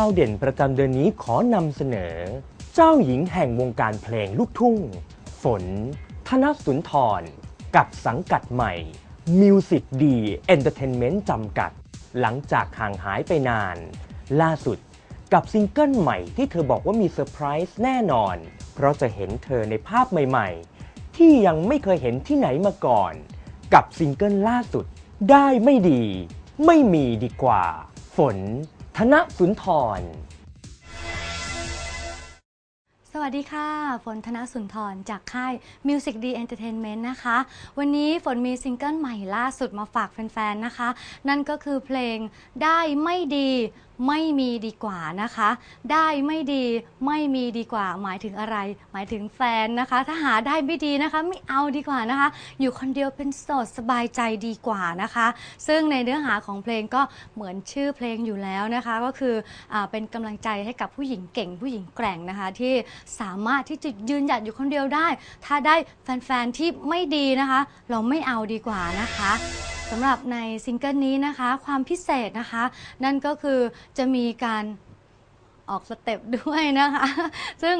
าวเด่นประจำเดือนนี้ขอนำเสนอ เจ้าหญิงแห่งวงการเพลงลูกทุ่ง ฝน ธนสุนทร กับสังกัดใหม่ Music D Entertainment จำกัด หลังจากห่างหายไปนาน ล่าสุดกับซิงเกิลใหม่ที่เธอบอกว่ามีเซอร์ไพรส์แน่นอน เพราะจะเห็นเธอในภาพใหม่ๆ ที่ยังไม่เคยเห็นที่ไหนมาก่อน กับซิงเกิลล่าสุด ได้ไม่ดี ไม่มีดีกว่า ฝน นสุนทร สวัสดีค่ะ ฝนธนสุนทรจากค่าย Music D Entertainment นะคะ วันนี้ฝนมีซิงเกิลใหม่ล่าสุดมาฝากแฟนๆ นะคะ นั่นก็คือเพลงได้ไม่ดี ไม่มีดีกว่านะคะ ได้ไม่ดีไม่มีดีกว่า หมายถึงอะไร หมายถึงแฟนนะคะ ถ้าหาได้ไม่ดีนะคะ ไม่เอาดีกว่านะคะ อยู่คนเดียวเป็นโสดสบายใจดีกว่านะคะ ซึ่งในเนื้อหาของเพลงก็เหมือนชื่อเพลงอยู่แล้วนะคะ ก็คืออเป็นกำลังใจให้กับผู้หญิงเก่งผู้หญิงแกร่งนะคะ ที่สามารถที่จะยืนหยัดอยู่คนเดียวได้ ถ้าได้แฟนๆที่ไม่ดีนะคะ เราไม่เอาดีกว่านะคะ สำหรับในซิงเกิลนี้นะคะ ความพิเศษนะคะ นั่นก็คือจะมีการออกสเต็ปด้วยนะคะ ซึ่ง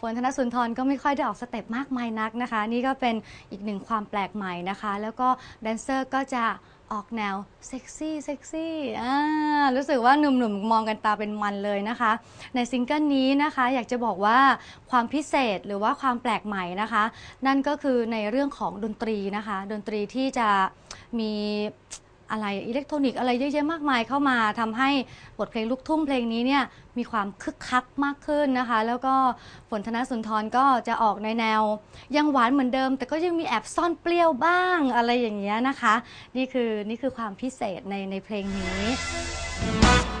ฝนธนสุนทรก็ไม่ค่อยได้ออกสเต็ปมากมายนักนะคะ นี่ก็เป็นอีกหนึ่งความแปลกใหม่นะคะ แล้วก็แดนเซอร์ก็จะ ออกแนวเซ็กซี่เซ็กซี่อ่ารู้สึกว่าหนุ่มๆ มองกันตาเป็นมันเลยนะคะ ในซิงเกิลนี้นะคะ อยากจะบอกว่าความพิเศษหรือว่าความแปลกใหม่นะคะ นั่นก็คือในเรื่องของดนตรีนะคะ ดนตรีที่จะมี อะไรอิเล็กทรอนิกส์อะไรเยอะแยะมากมายเข้ามาทำให้บทเพลงลูกทุ่งเพลงนี้เนี่ยมีความคึกคักมากขึ้นนะคะ แล้วก็ฝนธนสุนทรก็จะออกในแนว ยังหวานเหมือนเดิม แต่ก็ยังมีแอบซ่อนเปรี้ยวบ้างอะไรอย่างเงี้ยนะคะ นี่คือนี่คือความพิเศษในในเพลงนี้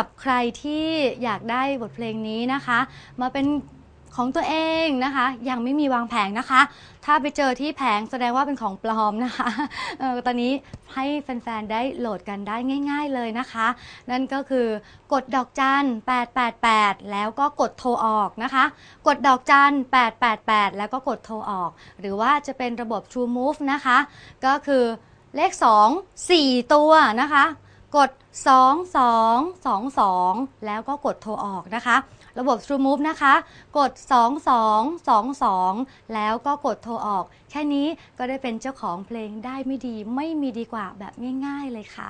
รับใครที่อยากได้บทเพลงนี้นะคะ มาเป็นของตัวเองนะคะ ยังไม่มีวางแผงนะคะ ถ้าไปเจอที่แผงแสดงว่าเป็นของปลอมนะคะออตอนนี้ให้แฟนๆ ได้โหลดกันได้ง่าย ๆเลยนะคะ นั่นก็คือกดดอกจัน 888 แล้วก็กดโทรออกนะคะ กดดอกจัน 888 แล้วก็กดโทรออก หรือว่าจะเป็นระบบ True Move นะคะ ก็คือเลข 2 4 ตัวนะคะ กด 2 2 2 2 แล้วก็กดโทรออกนะคะ ระบบ True Move นะคะ กด 2 2 2 2 แล้วก็กดโทรออก แค่นี้ก็ได้เป็นเจ้าของเพลงได้ไม่ดีไม่มีดีกว่าแบบง่าย ๆเลยค่ะ